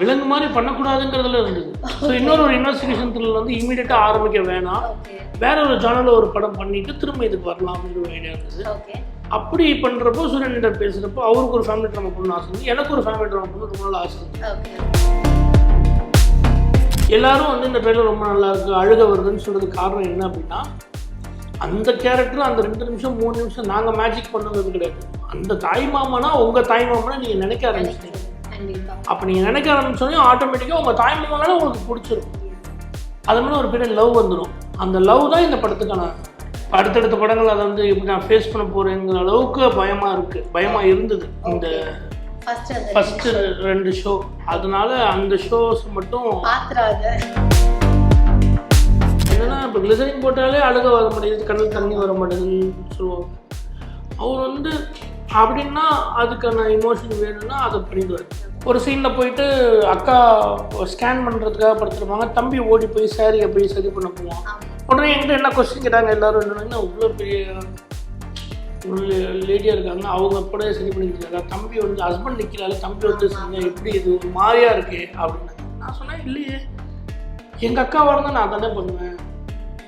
விலங்கு மாதிரி பண்ணக்கூடாதுங்கிறதுல இருந்தது. ஸோ இன்னொரு ஒரு இன்வெஸ்டிகேஷன் த்ரில் வந்து இமீடியட்டாக ஆரம்பிக்க வேணாம். வேற ஒரு ஜானலில் ஒரு படம் பண்ணிட்டு திரும்ப இதுக்கு வரலாம் அப்படின்ற ஒரு ஐடியா இருந்தது. அப்படி பண்ணுறப்போ சூரியன் பேசுகிறப்போ அவருக்கு ஒரு ஃபேமிலி ட்ராமா பண்ணணும் ஆசை இருந்தது. எனக்கு ஒரு ஃபேமிலி ட்ராமா பண்ணணும் ரொம்ப நாள் ஆசை இருந்தது. எல்லாரும் வந்து இந்த ட்ரெயிலர் ரொம்ப நல்லா இருக்கு அழுக வருதுன்னு சொல்றதுக்கு காரணம் என்ன அப்படின்னா அந்த கேரக்டர் அந்த ரெண்டு நிமிஷம் மூணு நிமிஷம் நாங்கள் மேஜிக் பண்ணது கிடையாது. அந்த தாய் மாமனா உங்க தாய் மாமனா நீங்க நினைக்க ஆரம்பிச்சிட்டீங்க. அப்போ நீங்க நினைக்க ஆரம்பிச்சோடனே ஆட்டோமேட்டிக்காக உங்க தாய் மாமனால உங்களுக்கு பிடிச்சிரும். அது மேலே ஒரு பெரிய லவ் வந்துடும் அந்த லவ் தான் இந்த படத்துக்கான அடுத்தடுத்த படங்கள் அதை வந்து எப்படி நான் ஃபேஸ் பண்ண போறேங்கிற அளவுக்கு பயமா இருக்கு. பயமா இருந்தது. இந்த ஃபர்ஸ்ட் ரெண்டு ஷோ அதனால அந்த ஷோஸ் மட்டும் என்னன்னா இப்போ கிளிசரின் போட்டாலே அழுக வர மாட்டேங்குது கண்ணில் தண்ணி வர மாட்டேங்குதுன்னு சொல்லுவாங்க. அவர் வந்து அப்படின்னா அதுக்கான இமோஷன் வேணும்னா அதை பண்ணிடுவார் ஒரு சீனில் போயிட்டு அக்கா ஸ்கேன் பண்ணுறதுக்காக படுத்துருப்பாங்க. தம்பி ஓடி போய் சாரியை போய் சரி பண்ண போவான். உடனே என்கிட்ட என்ன கொஸ்டின் கேட்டாங்க எல்லாரும்? என்னன்னா இவ்வளோ பெரிய ஒரு லேடியாக இருக்காங்க. அவங்க கூட சரி பண்ணிக்கிறாங்க தம்பி வந்து ஹஸ்பண்ட் நிற்கிறாள் தம்பி வந்து செஞ்சா எப்படி இது? ஒரு மாதிரியாக இருக்கு அப்படின்னு. நான் சொன்னேன் இல்லையே. எங்கள் அக்காவாக இருந்தால் நான் தானே பண்ணுவேன்.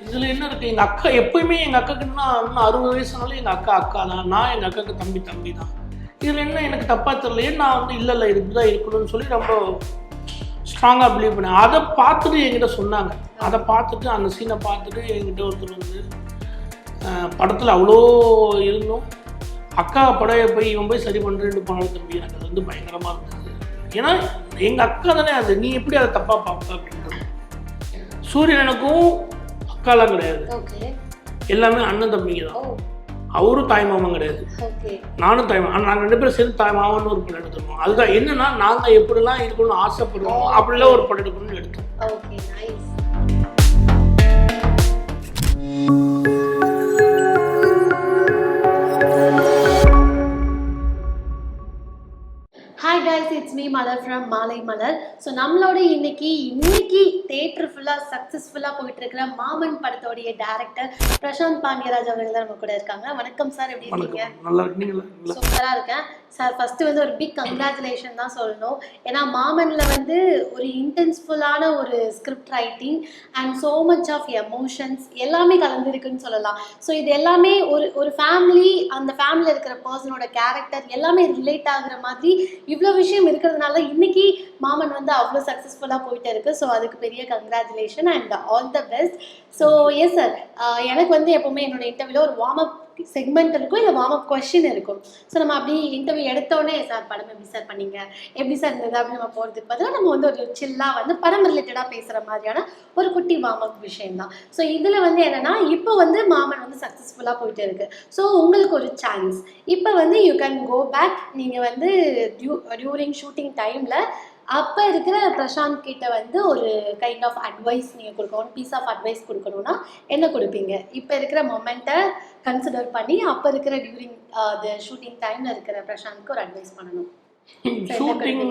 இதில் என்ன இருக்குது எங்கள் அக்கா எப்பயுமே எங்கள் அக்காக்குன்னா இன்னும் அறுபது வயசுனாலும் எங்கள் அக்கா அக்கா தான். நான் எங்கள் அக்காவுக்கு தம்பி தம்பி தான். இதில் என்ன எனக்கு தப்பாக தெரியலையே நான் வந்து இல்லை இல்லை இதுக்கு தான் இருக்கணும்னு சொல்லி ரொம்ப ஸ்ட்ராங்காக பிலீவ் பண்ணேன். அதை பார்த்துட்டு என்கிட்ட சொன்னாங்க. அதை பார்த்துட்டு அந்த சீனை பார்த்துட்டு என்கிட்ட ஒருத்தர் வந்து படத்தில் அவ்வளோ இருந்தும் அக்கா படைய போய் இவன் போய் சரி பண்ணுறேன்னு போனால தம்பி எனக்கு அது வந்து பயங்கரமாக இருந்தது. ஏன்னா எங்கள் அக்கா தானே அது. நீ எப்படி அதை தப்பாக பார்ப்ப அப்படின்றது. சூரியனுக்கும் அக்காலாம் கிடையாது. ஓகே. எல்லாமே அண்ணன் தம்பிங்க தான். அவரும் தாய் மாமன் கிடையாது. ஓகே. நானும் தாய் மாமன். நாங்கள் ரெண்டு பேரும் சேர்ந்து தாய் மாமன் ஒரு படம் எடுத்துருக்கோம் அதுதான் என்னன்னா நாங்கள் எப்படிலாம் இருக்கணும்னு ஆசைப்படுறோம் அப்படிலாம் ஒரு படம் எடுக்கணும்னு எடுத்தோம். Okay nice. Hi guys it's me Malar from Maalai Malar. So நம்மளோட இன்னைக்கு இன்னைக்கு தேட்டர் ஃபுல்லாக சக்ஸஸ்ஃபுல்லாக போயிட்டு இருக்கிற மாமன் படத்தோடைய டேரக்டர் பிரசாந்த் பாண்டியராஜ் அவர்கள் தான் நம்ம கூட இருக்காங்க. வணக்கம் சார் எப்படி இருக்கீங்க? நல்லா இருக்கீங்களா? சூப்பராக இருக்கேன். சார் ஃபர்ஸ்ட் வந்து ஒரு பிக் கங்க்ராச்சுலேஷன் தான் சொல்லணும். ஏன்னா மாமன்ல வந்து ஒரு இன்டென்ஸ்ஃபுல்லான ஒரு script writing and so much of emotions எல்லாமே கலந்துருக்குன்னு சொல்லலாம். ஸோ இது எல்லாமே ஒரு ஒரு ஃபேமிலி அந்த ஃபேமிலியில் இருக்கிற பர்சனோட கேரக்டர் எல்லாமே ரிலேட் ஆகுற மாதிரி இவ்வளோ விஷயம் இருக்கிறதுனால இன்னைக்கு மாமன் வந்து அவ்வளோ சக்ஸஸ்ஃபுல்லாக போயிட்டு இருக்கு. ஸோ அதுக்கு பெரிய congratulation and all the best so yes sir எனக்கு வந்து எப்பவுமே என்னோட இன்டர்வியூல ஒரு வார்ம் அப் செக்மெண்ட் இருக்கும் இல்லை வார்ம் அப் கொஷின் இருக்கும். ஸோ நம்ம அப்படி இன்டர்வியூ எடுத்தோடனே சார் படம் எப்படி சார் பண்ணீங்க. எப்படி சார் இருந்தது? அப்படின்னு நம்ம போகிறதுக்கு பதிலாக நம்ம வந்து ஒரு சில்லாக வந்து படம் ரிலேட்டடாக பேசுகிற மாதிரியான ஒரு குட்டி வார்ம் அப் விஷயம் தான் ஸோ இதில் வந்து என்னன்னா இப்போ வந்து மாமன் வந்து சக்ஸஸ்ஃபுல்லாக போயிட்டு இருக்கு. ஸோ உங்களுக்கு ஒரு சான்ஸ் இப்போ வந்து யூ கேன் கோ பேக் நீங்கள் வந்து டியூ டியூரிங் ஷூட்டிங் டைமில் அப்போ இருக்கிற பிரசாந்த் கிட்ட வந்து ஒரு கைண்ட் ஆஃப் அட்வைஸ் நீங்கள் கொடுக்கணும். பீஸ் ஆஃப் அட்வைஸ் கொடுக்கணும்னா என்ன கொடுப்பீங்க? இப்போ இருக்கிற மொமெண்ட்டை கன்சிடர் பண்ணி அப்போ இருக்கிற டியூரிங் ஷூட்டிங் டைமில் இருக்கிற பிரசாந்த்க்கு ஒரு அட்வைஸ் பண்ணணும். ஷூட்டிங்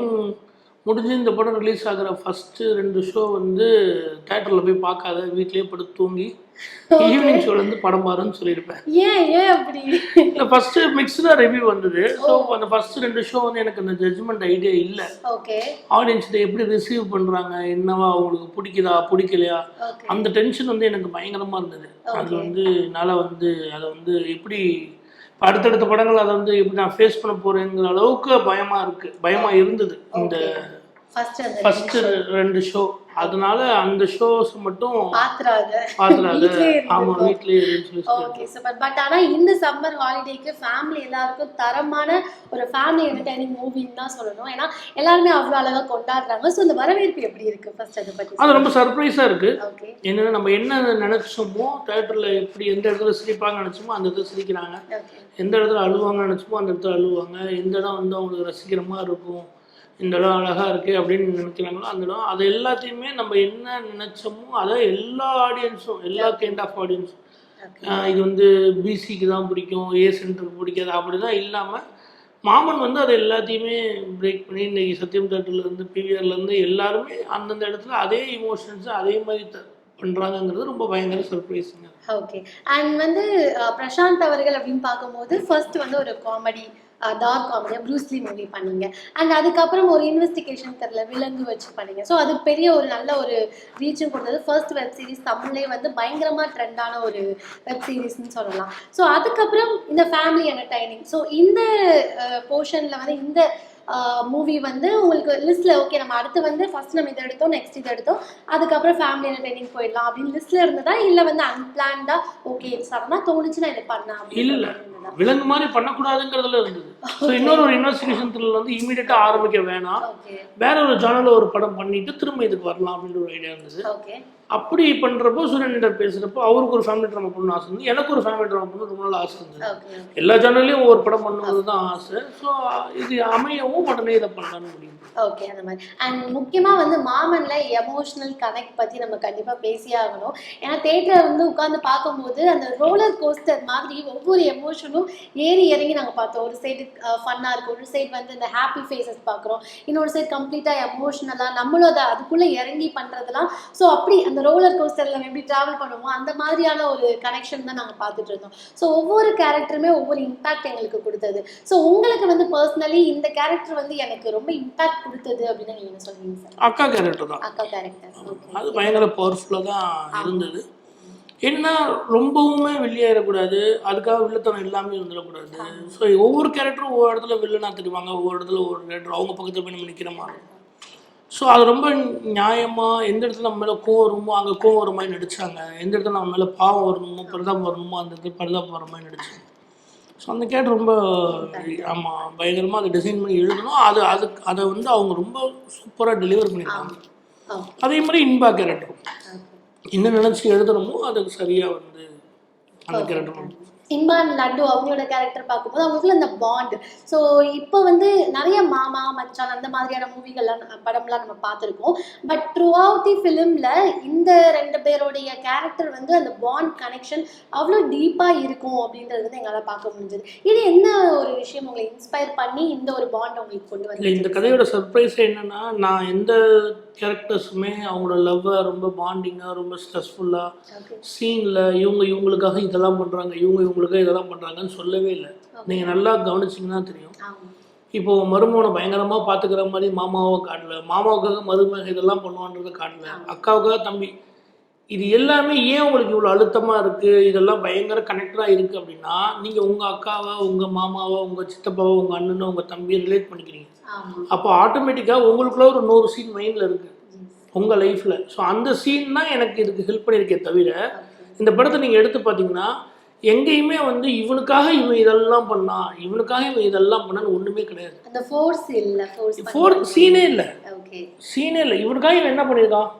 முடிஞ்சு இந்த படம் ரிலீஸ் ஆகிற ஃபஸ்ட்டு ரெண்டு ஷோ வந்து தேட்டரில் போய் பார்க்காத வீட்லேயே படுத்து தூங்கி ஈவினிங் ஷோலேருந்து படம் பாருன்னு சொல்லியிருப்பேன். ஏன் ஏன் அப்படி? இல்லை ஃபஸ்ட்டு மிக்ஸ்டாக ரிவ்யூ வந்தது. ஸோ அந்த ஃபஸ்ட்டு ரெண்டு ஷோ வந்து எனக்கு அந்த ஜட்ஜ்மெண்ட் ஐடியா இல்லை. ஓகே ஆடியன்ஸ் இதை எப்படி ரிசீவ் பண்ணுறாங்க என்னவா அவங்களுக்கு பிடிக்குதா பிடிக்கலையா அந்த டென்ஷன் வந்து எனக்கு பயங்கரமாக இருந்தது. அது வந்து என்னால் வந்து அதை வந்து எப்படி அடுத்தடுத்த படங்கள் அதை வந்து எப்படி நான் ஃபேஸ் பண்ண போகிறேங்கிற அளவுக்கு பயமாக இருக்குது பயமாக இருந்தது. இந்த ஃபஸ்ட்டு ரெண்டு ஷோ அதனால அந்த ஷோஸ் மட்டும் பாத்துறாத. ஆமாம் இருந்துக்கோ. வீட்லேயே ஓகே சூப்பர் பட் ஆனா இந்த சம்மர் ஹாலிடேக்கு ஃபேமிலி எல்லாருக்கும் தரமான ஒரு ஃபேமிலி என்டர்டைனிங் மூவின்னு தான் சொல்லணும். ஏன்னா எல்லாருமே அவ்வளோ அழகா கொண்டாடுறாங்க. ஸோ இந்த வரவேற்பு எப்படி இருக்கு ஃபர்ஸ்ட் அதை பத்தி அது ரொம்ப சர்ப்ரைஸாக இருக்குது ஓகே என்னன்னா நம்ம என்ன நினைச்சோமோ தேட்டரில் எப்படி எந்த இடத்துல சிரிப்பாங்க நினச்சோமோ அந்த இடத்துல சிரிக்கிறாங்க. எந்த இடத்துல அழுவாங்க நினச்சோமோ அந்த இடத்துல அழுவாங்க. எந்த இடம் வந்து அவங்களுக்கு ரசிக்கிற மாதிரி இருக்கும்? இந்த இடம் அழகாக இருக்குது அப்படின்னு நினைக்கிறாங்களோ அந்த இடம் அது எல்லாத்தையுமே நம்ம என்ன நினச்சோமோ அதை எல்லா ஆடியன்ஸும் எல்லா கைண்ட் ஆஃப் ஆடியன்ஸும் இது வந்து பிசிக்கு தான் பிடிக்கும் ஏ சென்டருக்கு பிடிக்காது அப்படி தான் இல்லாமல் மாமன் வந்து அதை எல்லாத்தையுமே பிரேக் பண்ணி இன்னைக்கு சத்யம் தேட்டர்லேருந்து பிவிஆர்லேருந்து எல்லாருமே அந்தந்த இடத்துல அதே இமோஷன்ஸ் அதே மாதிரி பண்ணுறாங்கங்கிறது ரொம்ப பயங்கர சர்ப்ரைஸுங்க ஓகே அண்ட் வந்து பிரசாந்த் அவர்கள் அப்படின்னு பார்க்கும்போது ஃபர்ஸ்ட் வந்து ஒரு காமெடி டார்க் காமெடியாக ப்ரூஸ்லி மூவி பண்ணீங்க. அண்ட் அதுக்கப்புறம் ஒரு இன்வெஸ்டிகேஷன் தெரில விலங்கு வச்சு பண்ணீங்க. ஸோ அது பெரிய ஒரு நல்ல ஒரு ரீச்சும் கொடுத்தது. ஃபர்ஸ்ட் வெப் சீரிஸ் தமிழ்லே வந்து பயங்கரமாக ட்ரெண்டான ஒரு வெப் சீரிஸ்னு சொல்லலாம். ஸோ அதுக்கப்புறம் இந்த ஃபேமிலி என்டர்டைனிங் ஸோ இந்த போர்ஷனில் வந்து இந்த மூவி வந்து உங்களுக்கு லிஸ்ட்ல ஓகே நம்ம அடுத்து வந்து ஃபர்ஸ்ட் நம்ம இதை எடுத்தோம் நெக்ஸ்ட் இதை எடுத்தோம். அதுக்கப்புறம் ஃபேமிலி என்டர்டைனிங் போயிடலாம் அப்படின்னு லிஸ்ட்ல இருந்ததா இல்லை வந்து அன்பிளான்டா ஓகே சடனாக தோணுச்சு நான் இதை பண்ணேன் இல்ல. விலங்கு மாதிரி பண்ணக்கூடாதுங்கிறதுல இருந்தது. ஸோ இன்னொரு ஒரு இன்வெஸ்டிகேஷன் த்ரில் வந்து இமீடியட்டாக ஆரம்பிக்க வேணாம். வேற ஒரு ஜானலில் ஒரு படம் பண்ணிட்டு திரும்ப இதுக்கு வரலாம் அப்படின்ற ஒரு ஐடியா இருந்தது. ஓகே அப்படி பண்றப்போ சூரியன் பேசுறப்போ அவருக்கு ஒரு ஃபேமிலி ட்ராமா பண்ணணும் ஆசை இருந்தது. எனக்கு ஒரு ஃபேமிலி ட்ராமா பண்ணணும் ரொம்ப நாள் ஆசை இருந்தது. எல்லா ஜானல்லையும் ஒவ்வொரு படம் பண்ணுவது தான் ஆசை. ஸோ இது அமையவும் உடனே இதை பண்ணலாம்னு முடியும் ஓகே அந்த மாதிரி. அண்ட் முக்கியமாக வந்து மாமன்ல எமோஷனல் கனெக்ட் பற்றி நம்ம கண்டிப்பாக பேசியே ஆகணும். ஏன்னா தேட்டரை வந்து உட்காந்து பார்க்கும்போது அந்த ரோலர் கோஸ்டர் மாதிரி ஒவ்வொரு எமோஷனும் ஏறி இறங்கி நாங்கள் பார்த்தோம். ஒரு சைடு ஃபன்னாக இருக்கும். ஒரு சைடு வந்து இந்த ஹாப்பி ஃபேஸஸ் பார்க்குறோம். இன்னொரு சைடு கம்ப்ளீட்டாக எமோஷ்னலாக நம்மளும் அதை அதுக்குள்ளே இறங்கி பண்ணுறதுலாம் ஸோ அப்படி அந்த ரோலர் கோஸ்டரில் எப்படி ட்ராவல் பண்ணுவோமோ அந்த மாதிரியான ஒரு கனெக்ஷன் தான் நாங்கள் பார்த்துட்டு இருந்தோம். ஸோ ஒவ்வொரு கேரக்டருமே ஒவ்வொரு இம்பாக்ட் எங்களுக்கு கொடுத்தது. ஸோ உங்களுக்கு வந்து பர்சனலி இந்த கேரக்டர் வந்து எனக்கு ரொம்ப இம்பாக்ட் கொடுத்தது அப்படின்னு நீங்க என்ன சொல்றீங்க சார் அக்கா கேரக்டர் தான். அக்கா கேரக்டர் அது பயங்கர பவர்ஃபுல்லாக தான் இருந்தது. என்ன ரொம்பவுமே வெளியேறக்கூடாது அதுக்காக வில்லத்தனம் எல்லாமே இருந்துடக்கூடாது. ஸோ ஒவ்வொரு கேரக்டரும் ஒவ்வொரு இடத்துல வில்லனாக தெரிவாங்க ஒவ்வொரு இடத்துல ஒவ்வொரு கேரக்டர் அவங்க பக்கத்தில் போய் நம்ம நிற்கிற மாதிரி. ஸோ அது ரொம்ப நியாயமாக எந்த இடத்துல நம்ம மேலே கோவம் வருமோ அங்கே கோவம் வர மாதிரி நடிச்சாங்க. எந்த இடத்துல நம்ம மேலே பாவம் வரணுமோ பரிதாபம் வரணுமோ அந்த இடத்துல பரிதாபம் வர மாதிரி நடிச்சாங்க. ஸோ அந்த கேரக்டர் ரொம்ப ஆமாம் பயங்கரமாக அதை டிசைன் பண்ணி எழுதணும். அது அதுக்கு அதை வந்து அவங்க ரொம்ப சூப்பராக டெலிவர் பண்ணியிருக்காங்க. அதே மாதிரி இன்பா கேரக்டரும். என்ன நினச்சி எழுதுறோமோ அதுக்கு சரியாக வந்து அந்த கேரக்டர் இம்பான் லட்டு அவங்களோட கேரக்டர் பார்க்கும்போது அவங்களுக்குள்ள அந்த பாண்ட் ஸோ இப்போ வந்து நிறைய மாமா மச்சான் அந்த மாதிரியான மூவிகள்லாம் படம்லாம் நம்ம பார்த்துருக்கோம். பட் த்ரூ அவுட் தி ஃபிலிமில் இந்த ரெண்டு பேருடைய கேரக்டர் வந்து அந்த பாண்ட் கனெக்ஷன் அவ்வளோ டீப்பாக இருக்கும் அப்படின்றது வந்து எங்களால் பார்க்க முடிஞ்சது. இது என்ன ஒரு விஷயம் உங்களை இன்ஸ்பயர் பண்ணி இந்த ஒரு பாண்ட் உங்களுக்கு கொண்டு இல்லை இந்த கதையோட சர்ப்ரைஸ் என்னன்னா நான் எந்த கேரக்டர்ஸுமே அவங்களோட லவ்வை ரொம்ப பாண்டிங்காக ரொம்ப ஸ்ட்ரெஸ்ஃபுல்லாக சீனில் இவங்க இவங்களுக்காக இதெல்லாம் பண்ணுறாங்க இவங்க இவங்களுக்காக இதெல்லாம் பண்ணுறாங்கன்னு சொல்லவே இல்லை. நீங்கள் நல்லா கவனிச்சிங்கன்னா தெரியும். இப்போ மருமகனை பயங்கரமாக பார்த்துக்கிற மாதிரி மாமாவை காட்டல. மாமாவுக்காக மருமகன் இதெல்லாம் பண்ணுவான்றதை காட்டல. அக்காவுக்காக தம்பி. இது எல்லாமே ஏன் உங்களுக்கு இவ்வளோ அழுத்தமாக இருக்குது இதெல்லாம் பயங்கர கனெக்டடாக இருக்குது அப்படின்னா நீங்கள் உங்கள் அக்காவை உங்கள் மாமாவை உங்கள் சித்தப்பாவை உங்கள் அண்ணனை உங்கள் தம்பியை ரிலேட் பண்ணிக்கிறீங்க. அப்போ ஆட்டோமேட்டிக்காக உங்களுக்குள்ள ஒரு நூறு சீன் மைண்டில் இருக்குது உங்கள் லைஃப்பில் ஸோ அந்த சீன் தான் எனக்கு இதுக்கு ஹெல்ப் பண்ணியிருக்கே தவிர இந்த படத்தை நீங்கள் எடுத்து பார்த்தீங்கன்னா எங்கேயுமே வந்து இவனுக்காக இவன் இதெல்லாம் பண்ணான் இவனுக்காக இவன் இதெல்லாம் பண்ணான்னு ஒன்றுமே கிடையாது. அந்த ஃபோர்ஸ் இல்லை ஃபோர்ஸ் ஃபோர் சீனே இல்லை. ஓகே சீனே இல்லை. இவனுக்காக இவன் என்ன பண்ணியிருக்கான்?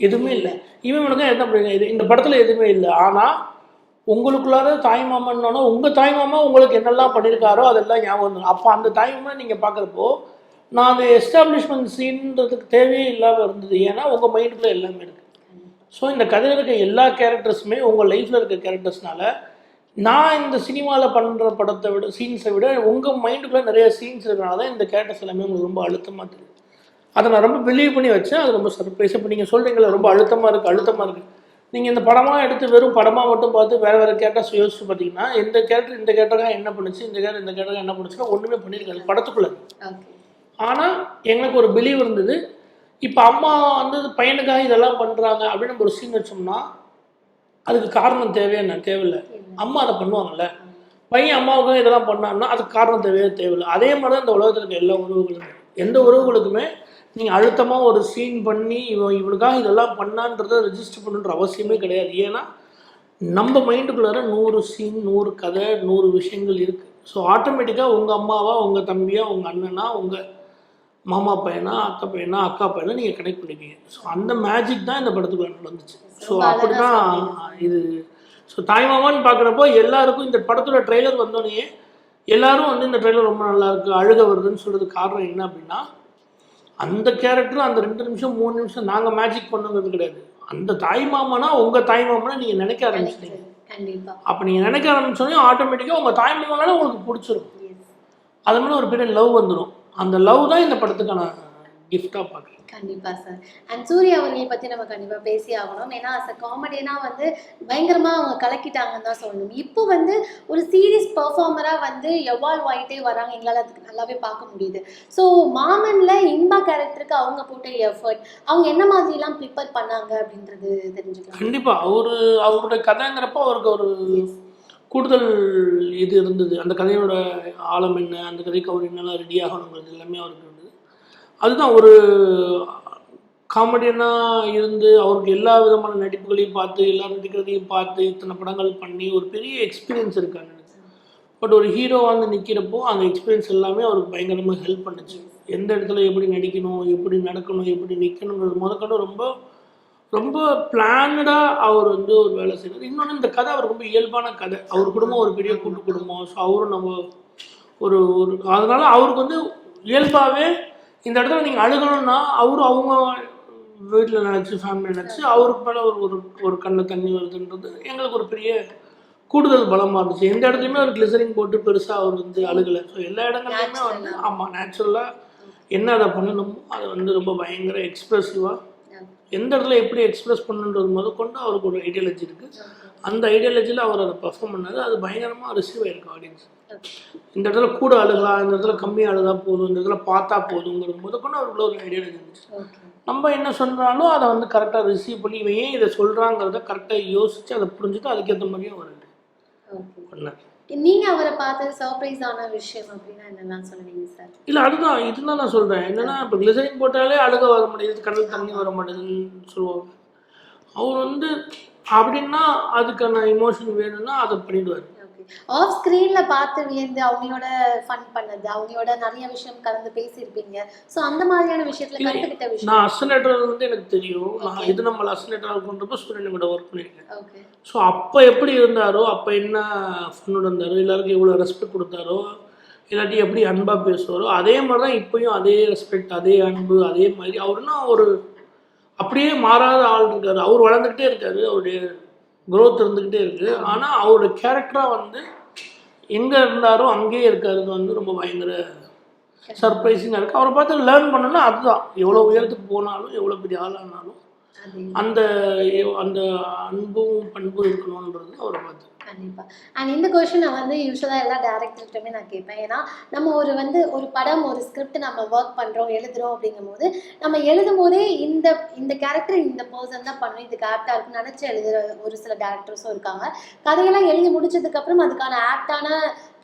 எதுவுமே இல்லை. இவன் இவனுக்காக என்ன பண்ணியிருக்கான்? இது இந்த படத்தில் எதுவுமே இல்லை. ஆனால் உங்களுக்குள்ளார தாய் மாமன்னோன்னா உங்கள் தாய் மாமா உங்களுக்கு என்னெல்லாம் பண்ணியிருக்காரோ அதெல்லாம் ஞாபகம் வந்துடும் அப்போ அந்த தாய் மாமா நீங்கள் பார்க்குறப்போ நான் அந்த எஸ்டாப்ளிஷ்மெண்ட் சீன்றதுக்கு தேவையே இல்லாமல் இருந்தது. ஏன்னா உங்கள் மைண்டுக்குள்ளே எல்லாமே இருக்குது ஸோ இந்த கதையில் இருக்க எல்லா கேரக்டர்ஸுமே உங்கள் லைஃப்பில் இருக்க கேரக்டர்ஸ்னால நான் இந்த சினிமாவில் பண்ணுற படத்தை விட சீன்ஸை விட உங்கள் மைண்டுக்குள்ளே நிறைய சீன்ஸ் இருக்கனால தான் இந்த கேரக்டர்ஸ் எல்லாமே உங்களுக்கு ரொம்ப அழுத்தமாக தெரியும். அதை நான் ரொம்ப பிலீவ் பண்ணி வச்சேன். அது ரொம்ப சர்ப்ரைஸ் இப்போ நீங்கள் சொல்கிறீங்களா ரொம்ப அழுத்தமாக இருக்குது அழுத்தமாக இருக்குது நீங்கள் இந்த படமாக எடுத்து வெறும் படமாக மட்டும் பார்த்து வேறு வேறு கேரக்டர்ஸ் யோசிச்சு பார்த்தீங்கன்னா இந்த கேரக்டர் இந்த கேரக்டராக என்ன பண்ணுச்சு இந்த கேரக்டர் இந்த கேரக்டர் என்ன பண்ணுச்சுன்னா ஒன்றுமே பண்ணியிருக்காது படத்துக்குள்ளே. ஆனால் எங்களுக்கு ஒரு பிலீவ் இருந்தது இப்போ அம்மா வந்து பையனுக்காக இதெல்லாம் பண்ணுறாங்க அப்படின்னு நம்ம ஒரு சீன் வச்சோம்னா அதுக்கு காரணம் தேவையா என்ன? தேவையில்லை. அம்மா அதை பண்ணுவாங்கல்ல. பையன் அம்மாவுக்கும் இதெல்லாம் பண்ணான்னா அதுக்கு காரணம் தேவையே? தேவையில்லை. அதே மாதிரி தான் இந்த உலகத்தில் இருக்க எல்லா உறவுகளுமே. எந்த உறவுகளுக்குமே நீங்கள் அழுத்தமாக ஒரு சீன் பண்ணி இவன் இவனுக்காக இதெல்லாம் பண்ணான்றதை ரெஜிஸ்டர் பண்ணுன்ற அவசியமே கிடையாது. ஏன்னா நம்ம மைண்டுக்குள்ளார நூறு சீன் நூறு கதை நூறு விஷயங்கள் இருக்குது ஸோ ஆட்டோமேட்டிக்காக உங்கள் அம்மாவா உங்கள் தம்பியா உங்கள் அண்ணனா உங்கள் மாமா பையனா அத்தை பையனா அக்கா பையனா நீங்கள் கனெக்ட் பண்ணிப்பீங்க. ஸோ அந்த மேஜிக் தான் இந்த படத்துக்குள்ள நடந்துச்சு. ஸோ அப்படி தான் இது. ஸோ தாய்மாமான்னு பார்க்குறப்போ எல்லாருக்கும் இந்த படத்தோட ட்ரெய்லர் வந்தோடனே எல்லாரும் வந்து இந்த ட்ரெய்லர் ரொம்ப நல்லா இருக்கு அழுக வருதுன்னு சொல்றதுக்கு காரணம் என்ன அப்படின்னா அந்த கேரக்டர் அந்த ரெண்டு நிமிஷம் மூணு நிமிஷம் நாங்கள் மேஜிக் பண்ணுங்கிறது கிடையாது. அந்த தாய் மாமனா உங்கள் தாய் மாமனா நீங்கள் நினைக்க ஆரம்பிச்சிட்டீங்க. அப்போ நீங்கள் நினைக்க ஆரம்பிச்சோடனே ஆட்டோமேட்டிக்காக உங்கள் தாய் மாமனால உங்களுக்கு பிடிச்சிரும். அது மேலே ஒரு பெரிய லவ் வந்துடும் அந்த லவ் தான் இந்த படத்துக்கான கிஃப்டாக பார்க்குறேன். கண்டிப்பா சார் அண்ட் சூர்யா அவர்களை பத்தி நம்ம கண்டிப்பா பேசி ஆகணும். ஏன்னா அஸ் அ காமெடினா வந்து பயங்கரமா அவங்க கலக்கிட்டாங்கன்னு தான் சொல்லணும். இப்போ வந்து ஒரு சீரியஸ் பெர்ஃபார்மரா வந்து எவால்வ் ஆயிட்டே வராங்க. எங்களால் அதுக்கு நல்லாவே பார்க்க முடியுது. ஸோ மாமன்ல இன்பா கேரக்டருக்கு அவங்க போட்ட எஃபர்ட் அவங்க என்ன மாதிரிலாம் ப்ரிப்பேர் பண்ணாங்க அப்படின்றது தெரிஞ்சுக்கலாம். கண்டிப்பாக அவர் அவரோட கதைங்கிறப்போ அவருக்கு ஒரு கூடுதல் இது இருந்தது. அந்த கதையோட ஆழம் என்ன அந்த கதைக்கு அவர் என்னெல்லாம் ரெடி ஆகணுங்கிறது எல்லாமே அவருக்கு இருந்தது. அதுதான் ஒரு காமெடியனாக இருந்து அவருக்கு எல்லா விதமான நடிப்புகளையும் பார்த்து எல்லா நடிக்கிறதையும் பார்த்து இத்தனை படங்கள் பண்ணி ஒரு பெரிய எக்ஸ்பீரியன்ஸ் இருக்காங்க பட் ஒரு ஹீரோ வந்து நிற்கிறப்போ அந்த எக்ஸ்பீரியன்ஸ் எல்லாமே அவருக்கு பயங்கரமாக ஹெல்ப் பண்ணுச்சு. எந்த இடத்துல எப்படி நடிக்கணும் எப்படி நடக்கணும் எப்படி நிற்கணுங்கிறது முதற்கொண்டு ரொம்ப ரொம்ப பிளானடாக அவர் வந்து ஒரு வேலை செய்யறாரு இன்னொன்று இந்த கதை அவர் ரொம்ப இயல்பான கதை. அவர் குடும்பம் ஒரு பெரிய கூட்டு குடும்பம். ஸோ அவரும் நம்ம ஒரு ஒரு அதனால அவருக்கு வந்து இயல்பாகவே இந்த இடத்துல நீங்கள் அழுகணும்னா அவரும் அவங்க வீட்டில் நினச்சி ஃபேமிலி நினச்சி அவருக்கு மேலே ஒரு ஒரு ஒரு கண்ணில் தண்ணி வருதுன்றது எங்களுக்கு ஒரு பெரிய கூடுதல் பலமாக இருந்துச்சு. எந்த இடத்துலையுமே ஒரு கிளிசரிங் போட்டு பெருசாக அவர் வந்து அழுகலை. ஸோ எல்லா இடங்கள்லையுமே வந்து ஆமாம் நேச்சுரலாக என்ன அதை பண்ணணுமோ அதை வந்து ரொம்ப பயங்கர எக்ஸ்ப்ரெசிவாக எந்த இடத்துல எப்படி எக்ஸ்பிரஸ் பண்ணுன்றது முதற்கொண்டு அவருக்கு ஒரு ஐடியாலஜி இருக்குது அந்த ஐடியாலஜியில் அவர் அதை பர்ஃபார்ம் பண்ணாரு. அது பயங்கரமாக ரிசீவ் ஆயிருக்கு ஆடியன்ஸ் இந்த இடத்துல கூட அழுகலாம் இந்த இடத்துல கம்மியாக அழுதா போதும் இந்த இடத்துல பார்த்தா போதுங்கிறது முதற்கொண்டு அவருக்குள்ள ஒரு ஐடியாலஜி இருந்துச்சு. நம்ம என்ன சொன்னாலும் அதை வந்து கரெக்டாக ரிசீவ் பண்ணி இவன் ஏன் இதை சொல்கிறாங்கிறத கரெக்டாக யோசித்து அதை புரிஞ்சுட்டு அதுக்கேற்ற மாதிரியே அவர் ஓகே பண்ணார். நீங்க அவரை பார்த்து சர்ப்ரைஸ் ஆன விஷயம் அப்படின்னா என்னெல்லாம் சொல்லுவீங்க சார் இல்லை அதுதான். இதுதான் நான் சொல்கிறேன் என்னன்னா இப்போ கிளிசரின் போட்டாலே அழுக வர மாட்டேங்குது கண்ணில் தண்ணி வர மாட்டேங்குதுன்னு சொல்லுவாங்க. அவர் வந்து அப்படின்னா அதுக்கான இமோஷன் வேணும்னா அதை பண்ணிடுவார். ஆஃப் ஸ்க்ரீன்ல பார்த்து வியந்து அவங்களோட ஃபன் பண்ணது. அவங்களோட நிறைய விஷயம் கலந்து பேசியிருப்பீங்க. ஸோ அந்த மாதிரியான விஷயத்துல இல்லை, கத்துக்கிட்ட விஷயம்? நான் அசனேட்டர் வந்து எனக்கு தெரியும். நான் இது நம்மள அசனேட்டராக கொண்டப்போ சூரியன் கூட ஒர்க் பண்ணியிருக்கேன். ஓகே ஸோ அப்போ எப்படி இருந்தாரோ அப்போ என்ன ஃபன்னோட இருந்தாரோ எல்லாருக்கும் எவ்வளோ ரெஸ்பெக்ட் கொடுத்தாரோ இல்லாட்டி எப்படி அன்பாக பேசுவாரோ அதே மாதிரி தான் இப்போயும் அதே ரெஸ்பெக்ட் அதே அன்பு அதே மாதிரி. அவருன்னா ஒரு அப்படியே மாறாத ஆள் இருக்காரு. அவர் வளர்ந்துக்கிட்டே இருக்காரு. அவருடைய growth இருந்துக்கிட்டே இருக்கு ஆனால் அவரோட கேரக்டராக வந்து எங்கே இருந்தாரோ அங்கேயே இருக்கிறது வந்து ரொம்ப பயங்கர சர்ப்ரைசிங்காக இருக்குது அவரை பார்த்து லேர்ன் பண்ணணும்னா அதுதான். எவ்வளோ உயரத்துக்கு போனாலும் எவ்வளோ பெரிய ஆளானாலும் அந்த அந்த அன்பும் பண்பும் இருக்கணுன்றது அவரை பார்த்து. கண்டிப்பாக அண்ட் இந்த கொஸ்டின் நான் வந்து யூஸ்வலாக எல்லா டேரக்டர்கிட்டமே நான் கேட்பேன். ஏன்னா நம்ம ஒரு வந்து ஒரு படம் ஒரு ஸ்கிரிப்ட் நம்ம ஒர்க் பண்ணுறோம் எழுதுகிறோம் அப்படிங்கும் அப்படிங்கும்போது நம்ம எழுதும் போதே இந்த இந்த கேரக்டர் இந்த பர்சன் தான் பண்ணணும் இதுக்கு ஆப்டாக இருக்குன்னு நினச்சி எழுதுகிற ஒரு சில டேரக்டர்ஸும் இருக்காங்க. கதையெல்லாம் எழுதி முடிச்சதுக்கப்புறம் அதுக்கான ஆப்டான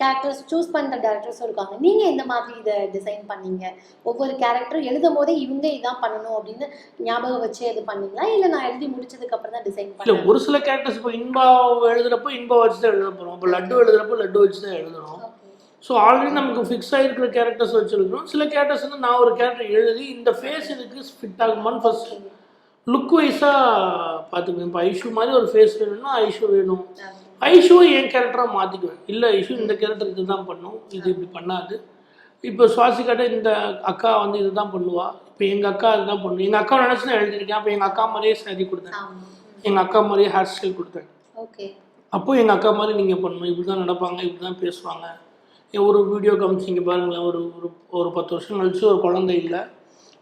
கேரக்டர்ஸ் சூஸ் பண்ற டேரக்டர்ஸும் இருக்காங்க நீங்க எந்த மாதிரி இதை டிசைன் பண்ணீங்க? ஒவ்வொரு கேரக்டரும் எழுதும் போதே இவங்க இதான் பண்ணணும் அப்படின்னு ஞாபகம் வச்சு இது பண்ணீங்களா? இல்ல நான் எழுதி முடிச்சதுக்கு அப்புறம் தான் டிசைன் இல்லை பண்ணேன்? ஒரு சில கேரக்டர்ஸ் இப்போ இன்பா எழுதுறப்போ இன்பா வச்சு தான் எழுத போகிறோம் இப்போ லட்டு எழுதுறப்போ லட்டு வச்சு தான் எழுதணும் ஸோ ஆல்ரெடி நமக்கு ஃபிக்ஸ் ஆகிருக்கிற கேரக்டர்ஸ் வச்சு எழுதணும் சில கேரக்டர்ஸ் வந்து நான் ஒரு கேரக்டர் எழுதி இந்த ஃபேஸ் இதுக்கு ஃபிட் ஆகுமான்னு ஃபர்ஸ்ட் லுக் வைஸாக பார்த்துக்குவேன். இப்போ ஐஷு மாதிரி ஒரு ஃபேஸ் வேணும்னா ஐஷு வேணும். ஐஷுவை என் கேரக்டராக மாற்றிக்குவேன் இல்லை ஐஷு இந்த கேரக்டர் இது தான் பண்ணும். இது இப்படி பண்ணாது. இப்போ சுவாசிக்காட்ட இந்த அக்கா வந்து இதுதான் பண்ணுவா. இப்போ எங்கள் அக்கா இதுதான் பண்ணும். எங்கள் அக்கா நினச்சி நான் எழுதியிருக்கேன். அப்போ எங்கள் அக்கா மாதிரியே saree கொடுத்தேன். எங்கள் அக்கா மாதிரியே ஹேர் ஸ்டைல் கொடுத்தேன். ஓகே. அப்போ எங்கள் அக்கா மாதிரி நீங்கள் பண்ணணும். இப்படி தான் நடப்பாங்க இப்படி தான் பேசுவாங்க ஒரு வீடியோ காமிச்சிங்க பாருங்களேன். ஒரு ஒரு ஒரு பத்து வருஷம் கழிச்சு ஒரு குழந்தை இல்லை.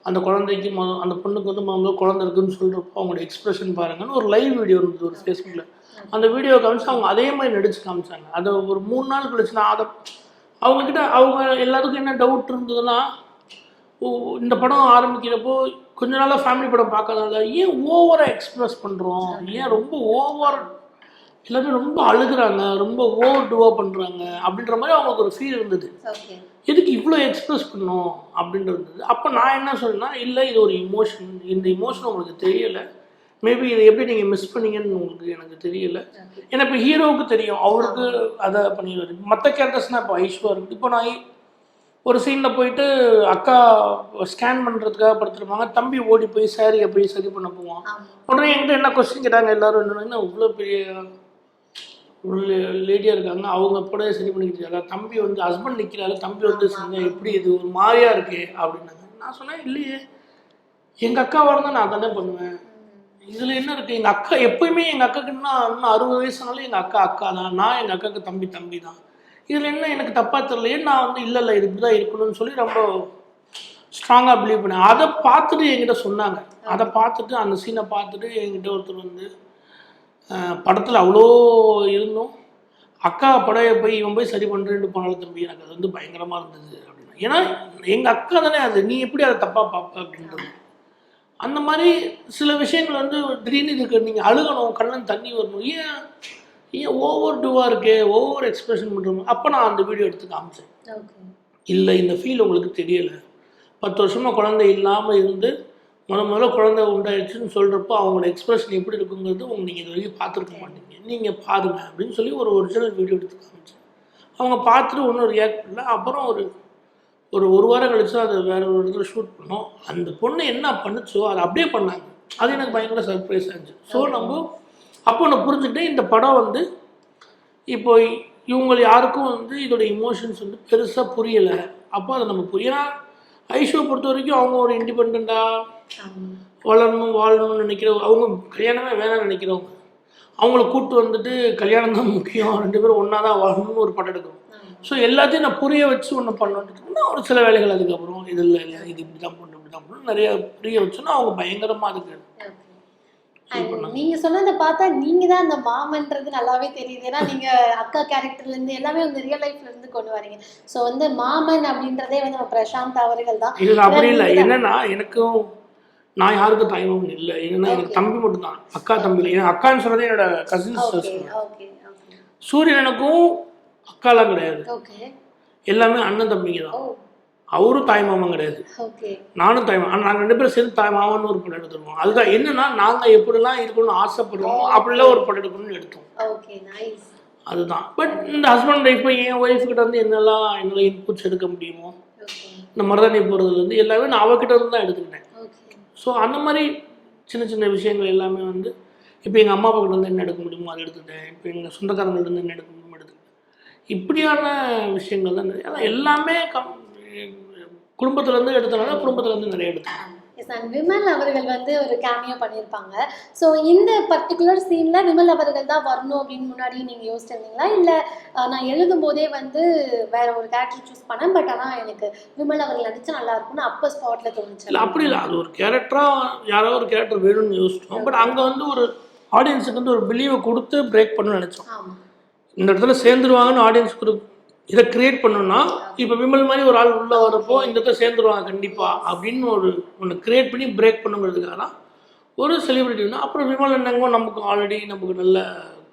அந்த குழந்தைக்கு மொ அந்த பொண்ணுக்கு வந்து முதல்ல குழந்தை இருக்குன்னு சொல்கிறப்போ அவங்களோட எக்ஸ்பிரஷன் பாருங்கன்னு ஒரு லைவ் வீடியோ இருந்தது ஒரு ஃபேஸ்புக்கில் அந்த வீடியோ காமிச்சு அவங்க அதே மாதிரி நடிச்சு காமிச்சாங்க. அதை ஒரு மூணு நாள் கழிச்சு நான் அதை அவங்கக்கிட்ட அவங்க எல்லாத்துக்கும் என்ன டவுட் இருந்ததுன்னா இந்த படம் ஆரம்பிக்கிறப்போ கொஞ்ச நாளாக ஃபேமிலி படம் பார்க்கறதால ஏன் ஓவராக எக்ஸ்பிரஸ் பண்ணுறோம் ஏன் ரொம்ப ஓவர் எல்லாமே ரொம்ப அழுகுறாங்க ரொம்ப ஓவர் டூவாக பண்ணுறாங்க அப்படின்ற மாதிரி அவங்களுக்கு ஒரு ஃபீல் இருந்தது. எதுக்கு இவ்வளோ எக்ஸ்பிரஸ் பண்ணணும் அப்படின்றது அப்போ நான் என்ன சொன்னேன்னா இல்லை இது ஒரு இமோஷன் இந்த இமோஷன் உங்களுக்கு தெரியலை. மேபி இதை எப்படி நீங்கள் மிஸ் பண்ணீங்கன்னு உங்களுக்கு எனக்கு தெரியல. ஏன்னா இப்போ ஹீரோவுக்கு தெரியும். அவருக்கு அதை பண்ணிடுவார். மற்ற கேரக்டர்ஸ்னால் இப்போ ஐஸ்வா இருக்குது இப்போ நான் ஒரு சீனில் போயிட்டு அக்கா ஸ்கேன் பண்ணுறதுக்காக படுத்துருப்பாங்க. தம்பி ஓடி போய் சாரியை போய் சரி பண்ண போவான். உடனே என்கிட்ட என்ன கொஸ்டின் கேட்டாங்க? எல்லாரும் என்னன்னா இவ்வளோ பெரிய ஒரு லேடியாக இருக்காங்க. அவங்க கூட சரி பண்ணிக்கிட்டு தம்பி வந்து ஹஸ்பண்ட் நிற்கிறாரு தம்பி வந்து செஞ்சா எப்படி இது ஒரு மாதிரியா இருக்கு அப்படின்னாங்க. நான் சொன்னேன் இல்லையே. எங்கள் அக்காவாக இருந்தால் நான் தானே பண்ணுவேன். இதில் என்ன இருக்குது எங்கள் அக்கா எப்பயுமே எங்கள் அக்காக்கு இன்னும் இன்னும் அறுபது வயசுனாலும் எங்கள் அக்கா அக்கா தான். நான் எங்கள் அக்காவுக்கு தம்பி தம்பி தான். இதில் என்ன எனக்கு தப்பாக தெரியலையே. நான் வந்து இல்லை இல்லை இது இப்படி தான் இருக்கணும்னு சொல்லி ரொம்ப ஸ்ட்ராங்காக பிலீவ் பண்ணேன். அதை பார்த்துட்டு என்கிட்ட சொன்னாங்க. அதை பார்த்துட்டு அந்த சீனை பார்த்துட்டு என்கிட்ட ஒருத்தர் வந்து படத்தில் அவ்வளோ இருந்தும். அக்கா படையை போய் இவன் போய் சரி பண்ணுறேன்னு போனாலும் தம்பி எனக்கு அது வந்து பயங்கரமாக இருந்தது அப்படின்னா. ஏன்னா எங்கள் அக்கா தானே அது நீ எப்படி அதை தப்பாக பார்ப்ப அப்படின்றது. அந்த மாதிரி சில விஷயங்கள் வந்து திடீர்னு இதுக்கு நீங்கள் அழுகணும் கண்ணன் தண்ணி வரணும். ஏன் ஏன் ஓவர் டூவாக இருக்கே ஓவர் எக்ஸ்பிரஷன் பண்ணுறோம் அப்போ நான் அந்த வீடியோ எடுத்து காமிச்சேன். இல்லை இந்த ஃபீல் உங்களுக்கு தெரியலை. பத்து வருஷமாக குழந்தை இல்லாமல் இருந்து முத முதல்ல குழந்தை உண்டாயிடுச்சுன்னு சொல்கிறப்போ அவங்களோட எக்ஸ்பிரஷன் எப்படி இருக்குங்கிறது உங்க நீங்கள் இது வரைக்கும் பார்த்துருக்க மாட்டீங்க. நீங்கள் பாருங்கள் அப்படின்னு சொல்லி ஒரு ஒரிஜினல் வீடியோ எடுத்து காமிச்சேன் அவங்க பார்த்துட்டு ஒன்றும் ரியாக்ட் பண்ணல. அப்புறம் ஒரு ஒரு ஒரு வாரம் கழிச்சு அதை வேற ஒரு இடத்துல ஷூட் பண்ணோம். அந்த பொண்ணு என்ன பண்ணுச்சோ அதை அப்படியே பண்ணாங்க. அது எனக்கு பயங்கர சர்ப்ரைஸாக இருந்துச்சு. ஸோ நம்ம அப்போ நான் புரிஞ்சுக்கிட்டேன் இந்த படம் வந்து இப்போ இவங்க யாருக்கும் வந்து இதோட இமோஷன்ஸ் வந்து பெருசாக புரியலை. அப்போ அதை நம்ம புரிய ஐஷுவை பொறுத்த வரைக்கும் அவங்க ஒரு இண்டிபெண்ட்டாக வளரணும் வாழணும்னு நினைக்கிற அவங்க கல்யாணமே வேணாம்னு நினைக்கிறவங்க. அவங்கள கூட்டு வந்துட்டு கல்யாணம் தான் முக்கியம். ரெண்டு பேரும் ஒன்றா தான் வாழணும்னு ஒரு படம் எடுக்கணும் ஸோ எல்லாத்தையும் நான் புரிய வச்சு ஒன்று பண்ணணுன்னா ஒரு சில வேலைகள் அதுக்கப்புறம். இது இல்லை இல்லை இது இப்படி தான் பண்ணணும் இப்படி தான் பண்ணணும் நிறைய புரிய வச்சோன்னா அவங்க பயங்கரமாக அதுக்கு நீங்க சொன்னதை பார்த்தா நீங்க தான் அந்த மாமன்றது நல்லாவே தெரியுது. ஏன்னா நீங்க அக்கா கேரக்டர்ல இருந்து எல்லாமே வந்து ரியல் லைஃப்ல இருந்து கொண்டு வரீங்க. சோ வந்து மாமன் அப்படின்றதே வந்து நம்ம பிரசாந்த் அவர்கள் தான். இது அப்படி இல்லை. என்னன்னா எனக்கும் நான் யாருக்கும் தாய்மாமன் இல்லை. என்னன்னா எனக்கு தம்பி மட்டும் தான் அக்கா தம்பி இல்லை. ஏன்னா அக்கான்னு சொன்னதே என்னோட கசின்ஸ் ஓகே சூரியனுக்கும் அக்காலாம் கிடையாது. ஓகே எல்லாமே அண்ணன் தம்பிங்க தான். அவரும் தாய்மாமன் கிடையாது. நானும் தாய்மாமன் நாங்கள் ரெண்டு பேரும் சேர்ந்து தாய்மாமன் ஒரு படம் எடுத்துருவோம் அதுதான் என்னன்னா நாங்கள் எப்படிலாம் இருக்கணும்னு ஆசைப்படுறோமோ அப்படிலாம் ஒரு படம் எடுக்கணும்னு எடுத்தோம். அதுதான். பட் இந்த ஹஸ்பண்ட் இப்போ என் ஒய்ஃப் கிட்ட வந்து என்னெல்லாம் என்னால் இன்புட்ஸ் எடுக்க முடியுமோ இந்த மருதாணி போகிறதுலேருந்து எல்லாமே நான் அவகிட்ட இருந்து தான் எடுத்துக்கிட்டேன். ஸோ அந்த மாதிரி சின்ன சின்ன விஷயங்கள் எல்லாமே வந்து இப்போ எங்கள் அம்மா அப்பா கிட்ட இருந்து என்ன எடுக்க முடியுமோ அதை எடுத்துட்டேன் இப்போ எங்கள் சொந்தக்காரங்கள்ட்ட இருந்து என்ன எடுக்க முடியுமோ எடுத்துக்கிட்டேன். இப்படியான விஷயங்கள் தான் நிறைய எல்லாமே கம் குடும்பத்துலேருந்து எடுத்தனால குடும்பத்துலேருந்து நிறைய எடுத்தேன் எஸ் அண்ட் விமல் அவர்கள் வந்து ஒரு கேமியோ பண்ணியிருப்பாங்க. ஸோ இந்த பர்டிகுலர் சீனில் விமல் அவர்கள் தான் வரணும் அப்படின்னு முன்னாடி நீங்கள் யோசிச்சிருந்தீங்களா? இல்லை நான் எழுதும் போதே வந்து வேற ஒரு கேரக்டர் சூஸ் பண்ணேன் பட் ஆனால் எனக்கு விமல் அவர்கள் நடிச்சா நல்லா இருக்கும்னு அப்போ ஸ்பாட்டில் தோணுச்சு. இல்லை அப்படி இல்லை. அது ஒரு கேரக்டராக யாரோ ஒரு கேரக்டர் வேணும்னு யோசிச்சோம் பட் அங்கே வந்து ஒரு ஆடியன்ஸுக்கு வந்து ஒரு பிலீவை கொடுத்து பிரேக் பண்ணணும்னு நினச்சோம். இந்த இடத்துல சேர்ந்துருவாங்கன்னு ஆடியன்ஸ்க்கு ஒரு இதை கிரியேட் பண்ணோம்னா இப்போ விமல் மாதிரி ஒரு ஆள் உள்ளே வரப்போ இந்த சேர்ந்துருவாங்க கண்டிப்பாக அப்படின்னு ஒரு ஒன்று கிரியேட் பண்ணி பிரேக் பண்ணுங்கிறதுக்காக தான் ஒரு செலிபிரிட்டினா அப்புறம் விமல் என்னங்க நமக்கு ஆல்ரெடி நமக்கு நல்ல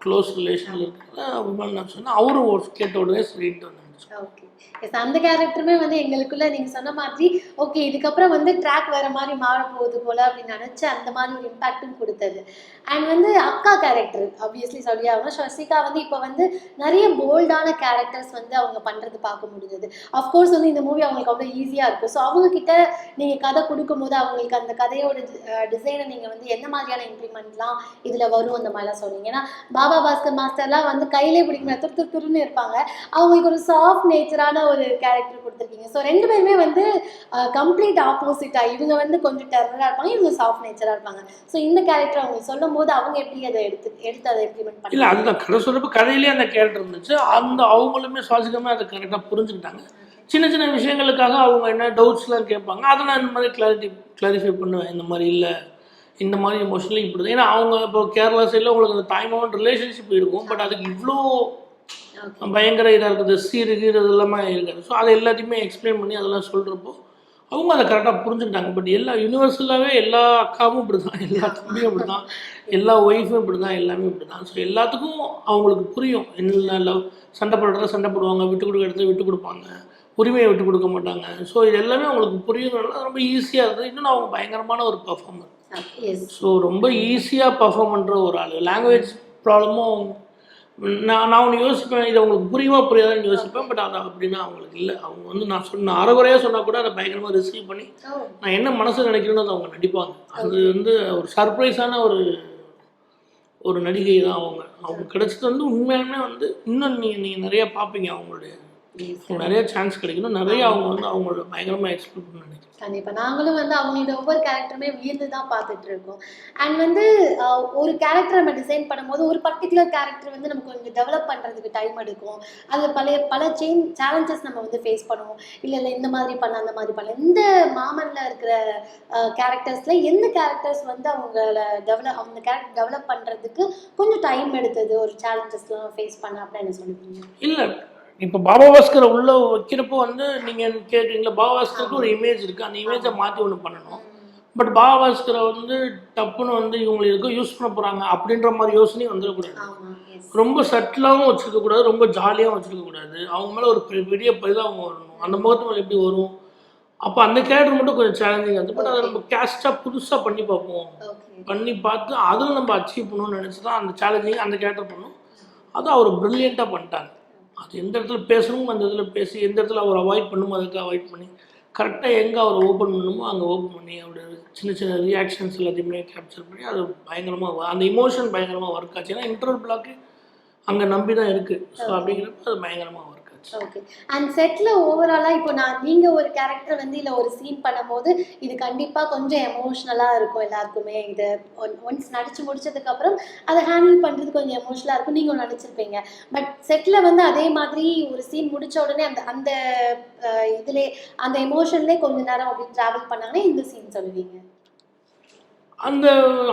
க்ளோஸ் ரிலேஷன் இருக்கிற விமல் நான் சொன்னால் அவரும் ஒரு கேட்ட உடனே சொல்லிட்டு வந்து ஓகே எஸ் அந்த கேரக்டருமே வந்து எங்களுக்குள்ள நீங்க சொன்ன மாதிரி ஓகே இதுக்கப்புறம் வந்து ட்ராக் வேற மாதிரி மாற போகுது போல அப்படின்னு நினைச்சு அந்த மாதிரி ஒரு இம்பாக்டும் கொடுத்தது. அண்ட் வந்து அக்கா கேரக்டர் ஆப்வியஸ்லி சொல்லி ஆகணும் ஸ்வசிகா வந்து இப்போ வந்து நிறைய போல்டான கேரக்டர்ஸ் வந்து அவங்க பண்றது பார்க்க முடிஞ்சது. அஃப்கோர்ஸ் வந்து இந்த மூவி அவங்களுக்கு அவ்வளோ ஈஸியாக இருக்கும். ஸோ அவங்க கிட்ட நீங்க கதை கொடுக்கும்போது அவங்களுக்கு அந்த கதையோட டிசைனை நீங்க வந்து என்ன மாதிரியான இம்ப்ளிமெண்ட்லாம் இதுல வரும் அந்த மாதிரிலாம் சொன்னீங்க. ஏன்னா பாபா பாஸ்கர் மாஸ்டர்லாம் வந்து கையிலே பிடிக்கிற துரு துரு துருன்னு இருப்பாங்க. அவங்களுக்கு ஒரு சாஃப்ட் நேச்சரான ஒரு கேரக்டர் கொடுத்துருக்கீங்க. ஸோ ரெண்டு பேருமே வந்து கம்ப்ளீட் ஆப்போசிட்டா இவங்க வந்து கொஞ்சம் டெரராக இருப்பாங்க இவங்க சாஃப்ட் நேச்சராக இருப்பாங்க. ஸோ இந்த கேரக்டர் அவங்க சொல்லும் போது அவங்க எப்படி அதை எடுத்து எடுத்து அதை இம்ப்ளிமெண்ட் இல்லை பண்ணி அதுதான். கதை சொல்கிறப்ப கதையிலே அந்த கேரக்டர் இருந்துச்சு. அந்த அவங்களுமே சுவாசிக்கமே அதை கரெக்டாக புரிஞ்சுக்கிட்டாங்க. சின்ன சின்ன விஷயங்களுக்காக அவங்க என்ன டவுட்ஸ்லாம் கேட்பாங்க அதை நான் இந்த மாதிரி கிளாரிட்டி கிளாரிஃபை பண்ணுவேன். இந்த மாதிரி இல்லை. இந்த மாதிரி எமோஷனலி இப்படி ஏன்னா அவங்க இப்போ கேரளா சைடில் உங்களுக்கு அந்த தாய்மாவன் ரிலேஷன்ஷிப் இருக்கும். பட் அதுக்கு இவ்வளோ பயங்கர இதாக இருக்குது சீரு கீரு இது எல்லாமே இருக்காது ஸோ அதை எல்லாத்தையுமே எக்ஸ்பிளைன் பண்ணி அதெல்லாம் சொல்கிறப்போ அவங்க அதை கரெக்டாக புரிஞ்சுக்கிட்டாங்க. பட் எல்லா யூனிவர்சலாகவே எல்லா அக்காவும் இப்படி தான் எல்லா தம்பியும் இப்படி தான் எல்லா ஒய்ஃபும் இப்படி தான் எல்லாமே இப்படி தான் ஸோ எல்லாத்துக்கும் அவங்களுக்கு புரியும். என்ன லவ் சண்டை போடுறத சண்டை போடுவாங்க. விட்டு கொடுக்க இடத்துல விட்டு கொடுப்பாங்க. உரிமையை விட்டு கொடுக்க மாட்டாங்க. ஸோ இது எல்லாமே அவங்களுக்கு புரியணும்னால ரொம்ப ஈஸியாக இருந்தது. இன்னும் அவங்க பயங்கரமான ஒரு பர்ஃபார்மர் ஸோ ரொம்ப ஈஸியாக பர்ஃபார்ம் பண்ணுற ஒரு ஆள். லாங்குவேஜ் ப்ராப்ளமும் நான் நான் ஒன்று யோசிப்பேன். இது அவங்களுக்கு புரியுமா புரியாதான்னு யோசிப்பேன். பட் அது அப்படின்னா அவங்களுக்கு இல்லை. அவங்க வந்து நான் சொன்ன அறகுறையாக சொன்னால் கூட அதை பயங்கரமாக ரிசீவ் பண்ணி நான் என்ன மனசு நினைக்கிறேன்னு அதை அவங்க நடிப்பாங்க. அது வந்து ஒரு சர்ப்ரைஸான ஒரு ஒரு நடிகை தான் அவங்க. அவங்க கிடைச்சது வந்து உண்மையாலுமே வந்து இன்னும் நீங்கள் நீங்கள் நிறைய பார்ப்பீங்க அவங்களுடைய. அவங்க நிறைய சான்ஸ் கிடைக்கணும். நிறைய அவங்க வந்து அவங்களோட பயங்கரமாக எக்ஸ்பிளைன் பண்ண நினைக்கிறேன். கண்டிப்பா. நாங்களும் வந்து அவங்களோட ஒவ்வொரு கேரக்டருமே வியந்து தான் பார்த்துட்டு இருக்கோம் அண்ட் வந்து ஒரு கேரக்டர் நம்ம டிசைன் பண்ணும்போது ஒரு பர்டிகுலர் கேரக்டர் வந்து நமக்கு கொஞ்சம் டெவலப் பண்ணுறதுக்கு டைம் எடுக்கும். அதில் பல பல சேஞ்ச் சேலஞ்சஸ் நம்ம வந்து ஃபேஸ் பண்ணுவோம். இல்லை இல்லை இந்த மாதிரி பண்ண அந்த மாதிரி பண்ண. இந்த மாமனில் இருக்கிற கேரக்டர்ஸில் எந்த கேரக்டர்ஸ் வந்து அவங்கள டெவலப் அவங்க கேரக்டர் டெவலப் பண்ணுறதுக்கு கொஞ்சம் டைம் எடுத்தது? ஒரு சேலஞ்சஸ்லாம் ஃபேஸ் பண்ண அப்படின்னு சொல்லுவீங்க இல்லை. இப்போ பாபா பாஸ்கரை உள்ள வைக்கிறப்போ வந்து நீங்கள் கேட்குறீங்களா பாபா பாஸ்கருக்கு ஒரு இமேஜ் இருக்குது அந்த இமேஜை மாற்றி ஒன்று பண்ணணும். பட் பாபா பாஸ்கரை வந்து டப்புன்னு வந்து இவங்களை எதுக்கும் யூஸ் பண்ண போகிறாங்க அப்படின்ற மாதிரி யோசனையும் வந்துடக்கூடாது. ரொம்ப சட்டிலாகவும் வச்சுருக்க கூடாது. ரொம்ப ஜாலியாகவும் வச்சுருக்க கூடாது. அவங்க மேலே ஒரு பெரிய பரிதாபம் வரணும். அந்த முகத்து மேலே எப்படி வரும்? அப்போ அந்த கேரக்டர் மட்டும் கொஞ்சம் சேலஞ்சிங் ஆகுது பட் அதை நம்ம கேஸ்டாக புதுசாக பண்ணி பார்ப்போம். பண்ணி பார்த்து அதில் நம்ம அச்சீவ் பண்ணணும்னு நினச்சி தான் அந்த சேலஞ்சிங் அந்த கேரக்டர் பண்ணோம் அது அவர் ப்ரில்லியண்ட்டாக பண்ணிட்டாங்க. அது எந்த இடத்துல பேசணும் அந்த இடத்துல பேசி எந்த இடத்துல அவர் அவாய்ட் பண்ணுமோ அதுக்கு அவாய்ட் பண்ணி கரெக்டாக எங்கே அவர் ஓப்பன் பண்ணணுமோ அங்கே ஓப்பன் பண்ணி அவரோட சின்ன சின்ன ரியாக்ஷன்ஸ் எல்லாத்தையுமே கேப்சர் பண்ணி அது பயங்கரமாக அந்த இமோஷன் பயங்கரமாக ஒர்க் ஆச்சு. ஏன்னா இன்டர்வல் பிளாக்கு அங்கே நம்பி தான் இருக்குது ஸோ அப்படிங்கிறப்ப அது பயங்கரமாக ஒர்க் ஓகே அண்ட் செட்ல ஓவராலா இப்போ நான் நீங்க ஒரு கேரக்டர் வந்து இல்ல ஒரு சீன் பண்ணும்போது இது கண்டிப்பா கொஞ்சம் எமோஷனலா இருக்கும் எல்லாருக்குமே. இது ஒன்ஸ் நடிச்சு முடிச்சதுக்கு அப்புறம் அதை ஹேண்டில் பண்றது கொஞ்சம் எமோஷனலா இருக்கும். நீங்க நடிச்சிருப்பீங்க. பட் செட்ல வந்து அதே மாதிரி ஒரு சீன் முடிச்ச உடனே அந்த அந்த இதுலே அந்த எமோஷன்லேயே கொஞ்ச நேரம் அப்படி டிராவல் பண்ணாங்கன்னா இந்த சீன் சொல்லுவீங்க. அந்த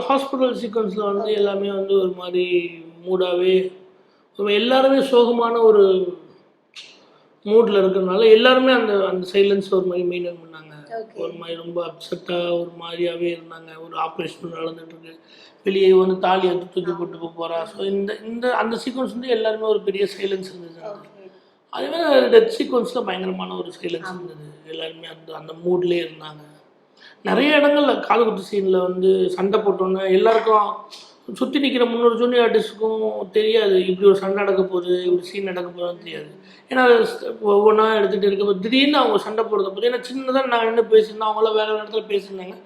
ஹாஸ்பிட்டல் சீக்வன்ஸில் வந்து எல்லாமே வந்து ஒரு மாதிரி மூடாகவே எல்லாருமே சோகமான ஒரு மூடில் இருக்கிறதுனால எல்லாருமே அந்த அந்த சைலன்ஸ் ஒரு மாதிரி மெயின்டைன் பண்ணாங்க. ஒரு மாதிரி ரொம்ப அப்செட்டாக ஒரு மாதிரியாகவே இருந்தாங்க. ஒரு ஆப்ரேஷன் நடந்துட்டு இருக்கு வெளியே வந்து தாலி எடுத்து தூக்கி போட்டு போக போகிறா ஸோ இந்த இந்த அந்த சீக்வன்ஸ் வந்து எல்லாருமே ஒரு பெரிய சைலன்ஸ் இருந்தது அதே மாதிரி டெத் சீக்வன்ஸில் பயங்கரமான ஒரு சைலன்ஸ் இருந்தது. எல்லாருமே அந்த அந்த மூட்லேயே இருந்தாங்க. நிறைய இடங்கள்ல காது குத்து சீனில் வந்து சண்டை போட்டோன்னே எல்லாருக்கும் சுற்றி நிற்கிற முன்னூறு ஜூனியர் ஆர்டிஸ்ட்டுக்கும் தெரியாது. இப்படி ஒரு சண்டை நடக்க போகுது இப்படி சீன் நடக்க போகுதுன்னு தெரியாது. ஏன்னா ஒவ்வொன்றா எடுத்துகிட்டு இருக்க திடீர்னு அவங்க சண்டை போடுறத போது ஏன்னா சின்னதாக நான் என்ன பேசியிருந்தேன் அவங்களாம் வேற இடத்துல பேசியிருந்தாங்க.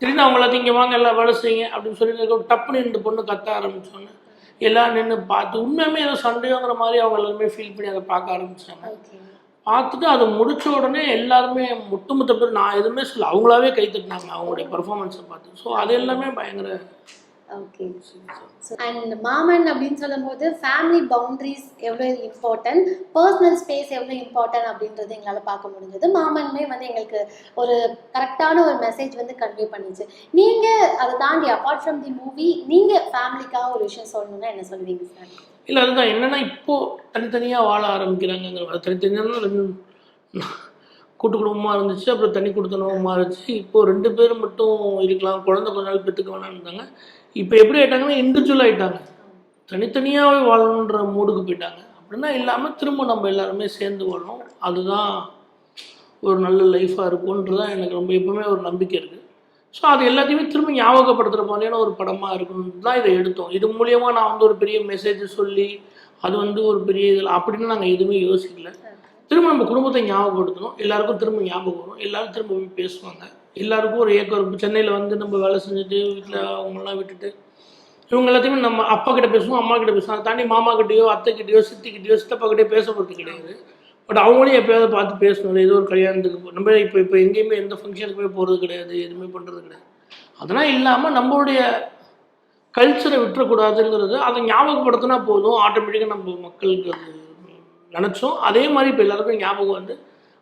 திடீர்னு அவங்க எல்லாத்தையும் இங்கே வாங்க எல்லாம் வேலை செய்யுங்க அப்படின்னு சொல்லி இருக்க டப்புன்னு இந்த பொண்ணு கத்த ஆரம்பிச்சோன்னே எல்லாம் நின்று பார்த்து உண்மையுமே ஏதோ சண்டையோங்கிற மாதிரி அவங்க எல்லாருமே ஃபீல் பண்ணி அதை பார்க்க ஆரம்பிச்சாங்க. ஓகே பார்த்துட்டு அதை முடிச்ச உடனே எல்லாருமே ஒட்டுமொத்த பேர் நான் எதுவுமே சொல்ல அவங்களாவே கை தட்டினாங்க அவங்களுடைய பர்ஃபார்மன்ஸை பார்த்து. ஸோ அது எல்லாமே பயங்கர ஓகே அண்ட் மாமன் அப்படின்னு சொல்லும்போது ஃபேமிலி பவுண்டரிஸ் எவ்வளோ இம்பார்ட்டன்ட் பர்சனல் ஸ்பேஸ் எவ்வளோ இம்பார்ட்டன்ட் அப்படின்றது எங்களால் பார்க்க முடிஞ்சது. மாமன்மே வந்து எங்களுக்கு ஒரு கரெக்டான ஒரு மெசேஜ் வந்து கன்வே பண்ணிச்சு. நீங்கள் அதை தாண்டி அப்பார்ட் ஃப்ரம் தி மூவி நீங்கள் ஃபேமிலிக்காக ஒரு விஷயம் சொல்லணும்னா என்ன சொல்லுவீங்க சார் இல்லை அதுதான். என்னன்னா இப்போ தனித்தனியாக வாழ ஆரம்பிக்கிறாங்கங்கிற தனித்தனியாக ரெண்டு கூட்டு குடும்பமாக இருந்துச்சு அப்புறம் தனி குடுத்தனமாக இருந்துச்சு இப்போ ரெண்டு பேரும் மட்டும் இருக்கலாம். குழந்தை கொஞ்ச நாள் பெற்றுக்க வேணாம்னு இருந்தாங்க. இப்போ எப்படி ஆயிட்டாங்கன்னா இண்டிவிஜுவல் ஆயிட்டாங்க. தனித்தனியாகவே வாழணுன்ற மூடுக்கு போயிட்டாங்க. அப்படின்னா இல்லாமல் திரும்ப நம்ம எல்லாருமே சேர்ந்து வாழணும். அதுதான் ஒரு நல்ல லைஃபாக இருக்கும்ன்றதான் எனக்கு ரொம்ப எப்பவுமே ஒரு நம்பிக்கை இருக்குது ஸோ அது எல்லாத்தையுமே திரும்ப ஞாபகப்படுத்துகிற மாதிரியான ஒரு படமாக இருக்குன்னு தான் இதை எடுத்தோம். இது மூலியமாக நான் வந்து ஒரு பெரிய மெசேஜ் சொல்லி அது வந்து ஒரு பெரிய இதில் அப்படின்னு நாங்கள் எதுவுமே யோசிக்கல. திரும்ப நம்ம குடும்பத்தை ஞாபகப்படுத்தணும். எல்லாருக்கும் திரும்ப ஞாபகம் வரும். எல்லோரும் திரும்ப போய் பேசுவாங்க. எல்லாருக்கும் ஒரு ஏக்கம் இருக்கும். சென்னையில் வந்து நம்ம வேலை செஞ்சுட்டு வீட்டில் அவங்களாம் விட்டுட்டு இவங்க எல்லாத்தையுமே நம்ம அப்பா கிட்ட பேசுவோம் அம்மா கிட்ட பேசுவோம். அதை தாண்டி மாமா கிட்டேயோ அத்தை கிட்டயோ சித்தப்பா கிட்டேயோ பேச போகிறது கிடையாது. பட் அவங்களையும் எப்பயாவது பார்த்து பேசணும். ஏதோ ஒரு கல்யாணத்துக்கு நம்ம இப்போ இப்போ எங்கேயுமே எந்த ஃபங்க்ஷனுக்குமே போகிறது கிடையாது. எதுவுமே பண்ணுறது கிடையாது. அதெல்லாம் இல்லாமல் நம்மளுடைய கல்ச்சரை விட்டுறக்கூடாதுங்கிறது அதை ஞாபகப்படுத்தினா போதும். ஆட்டோமேட்டிக்காக நம்ம மக்களுக்கு அது நினச்சோம். அதே மாதிரி இப்போ எல்லாருக்கும் ஞாபகம் வந்து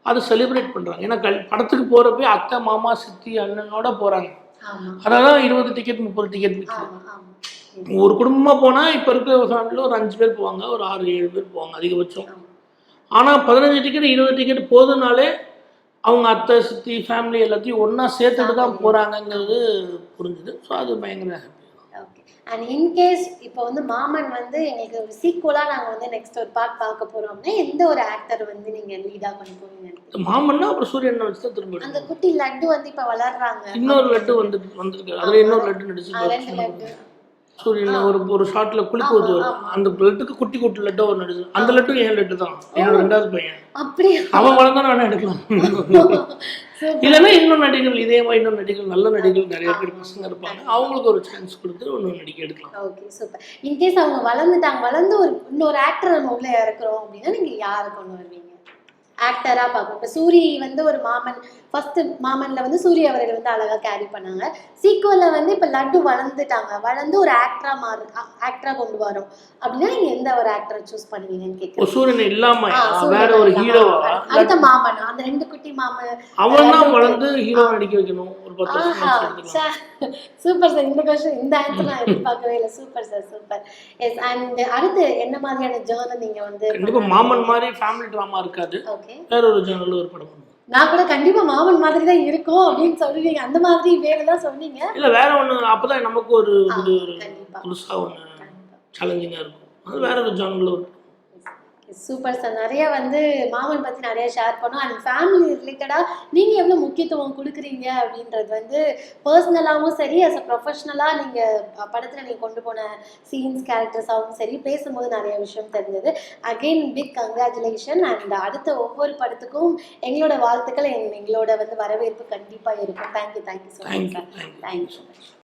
அதை செலிப்ரேட் பண்ணுறாங்க ஏன்னா கல் படத்துக்கு போகிறப்ப அத்தை மாமா சித்தி அண்ணனோட போகிறாங்க ஆமாம் அதான் இருபது டிக்கெட் முப்பது டிக்கெட் விற்கிது ஒரு குடும்பமாக போனால் இப்போ இருக்கிற ஃபேமிலியில் ஒரு அஞ்சு பேர் போவாங்க ஒரு ஆறு ஏழு பேர் போவாங்க அதிகபட்சம். ஆனால் பதினஞ்சு டிக்கெட் இருபது டிக்கெட் போதுனாலே அவங்க அத்தை சித்தி ஃபேமிலி எல்லாத்தையும் ஒன்றா சேர்த்துட்டு தான் போகிறாங்கங்கிறது புரிஞ்சுது. ஸோ அது பயங்கர happy. அண்ட் இன்கேஸ் இப்போ வந்து மாமன் வந்து எங்களுக்கு ஒரு சீக்குவலாக நாங்கள் வந்து நெக்ஸ்ட் ஒரு பார்ட் பார்க்க போறோம் அப்படின்னா எந்த ஒரு ஆக்டர் வந்து நீங்க லீடா பண்ண போறீங்க இந்த மாமன்னா அப்புறம் சூரியனை வச்சு தான் திரும்ப அந்த. குட்டி லட்டு வந்து இப்ப வளர்றாங்க. இன்னொரு லட்டு வந்து வந்திருக்கு. அதில் இன்னொரு லட்டு ஆ, ரெண்டு நடிச்சு லட்டு. சூரியன் ஒரு ஒரு ஷார்ட்ல குளிப்பு ஊத்து வரும் அந்த லட்டுக்கு குட்டி குட்டி லட்டு ஒரு நடிச்சு அந்த லட்டு என் லட்டு தான். என்னோட ரெண்டாவது பையன். அப்படியா? அவன் வளர்ந்தா வேணா எடுக்கலாம். இல்லைன்னா இன்னும் நடிகர்கள் இதே மாதிரி இன்னும் நடிகர்கள் நல்ல நடிகர்கள் நிறைய பேர் பசங்க இருப்பாங்க. அவங்களுக்கு ஒரு சான்ஸ் கொடுத்து ஒன்று நடிக்க எடுக்கலாம். Okay super. இன்கேஸ் அவங்க வளர்ந்துட்டாங்க வளர்ந்து ஒரு இன்னொரு ஆக்டர் உள்ள இறக்குறோம் அப்படின்னா நீங்க யாரை கொண்டு வருவீங்க? ஆக்டரா பார்க்கணும் இப்போ சூரி வந்து ஒரு மாமன் ஃபர்ஸ்ட் மாமன்ல வந்து சூரிய அவர்கள் வந்து அழகா கேரி பண்ணாங்க. சீக்குவல்ல வந்து இப்போ லட்டு வளர்ந்துட்டாங்க. வளர்ந்து ஒரு ஆக்டரா மாறு ஆக்டரா கொண்டு வரோம். அப்படின்னா நீங்க எந்த ஒரு ஆக்டரை சூஸ் பண்ணுவீங்கன்னு கேட்குறேன் சூரியன் இல்லாம வேற ஒரு. ஹீரோவா அடுத்த மாமன் அந்த ரெண்டு குட்டி மாமன். அவன் தான் வளர்ந்து ஹீரோ நடிக்க வைக்கணும். ஒரு பத்து. சூப்பர் சார் இந்த கொஸ்டின் இந்த ஆன்சர் நான் எதிர்பார்க்கவே இல்லை. Super sir super yes and அடுத்து என்ன மாதிரியான ஜேர்னல் நீங்க வந்து மாமன் மாதிரி ஃபேமிலி ட்ராமா இருக்காது. ஓகே வேற ஒரு ஜேர்னல் ஒரு படம். நான் கூட கண்டிப்பா மாமன் மாதிரி தான் இருக்கும் அப்படின்னு சொல்லுவீங்க. அந்த மாதிரி வேணும்தான் சொன்னீங்க. இல்ல வேற ஒண்ணு அப்பதான் நமக்கு ஒரு புதுசா ஒண்ணு சேலஞ்சிங்கா இருக்கும். அது வேற ஒரு ஜேர்னல் ஒரு சூப்பர் சார் நிறைய வந்து மாமன் பத்தி நிறைய ஷேர் பண்ணோம். அண்ட் ஃபேமிலி ரிலேட்டடா நீங்க எவ்வளவு முக்கியத்துவம் கொடுக்குறீங்க அப்படின்றது வந்து பர்சனலாகவும் சரி அஸ் அ ப்ரொஃபஷனலா நீங்க அஹ், படத்துல நீங்க கொண்டு போன சீன்ஸ் கேரக்டர்ஸாகவும் சரி பேசும்போது நிறைய விஷயம் தெரிஞ்சது. அகெயின் பிக் கங்க்ராச்சுலேஷன் அண்ட் அடுத்த ஒவ்வொரு படத்துக்கும் எங்களோட வாழ்த்துக்கள் எங்க- எங்களோட வந்து வரவேற்பு கண்டிப்பா இருக்கும். Thank you thank you so much sir thank you so much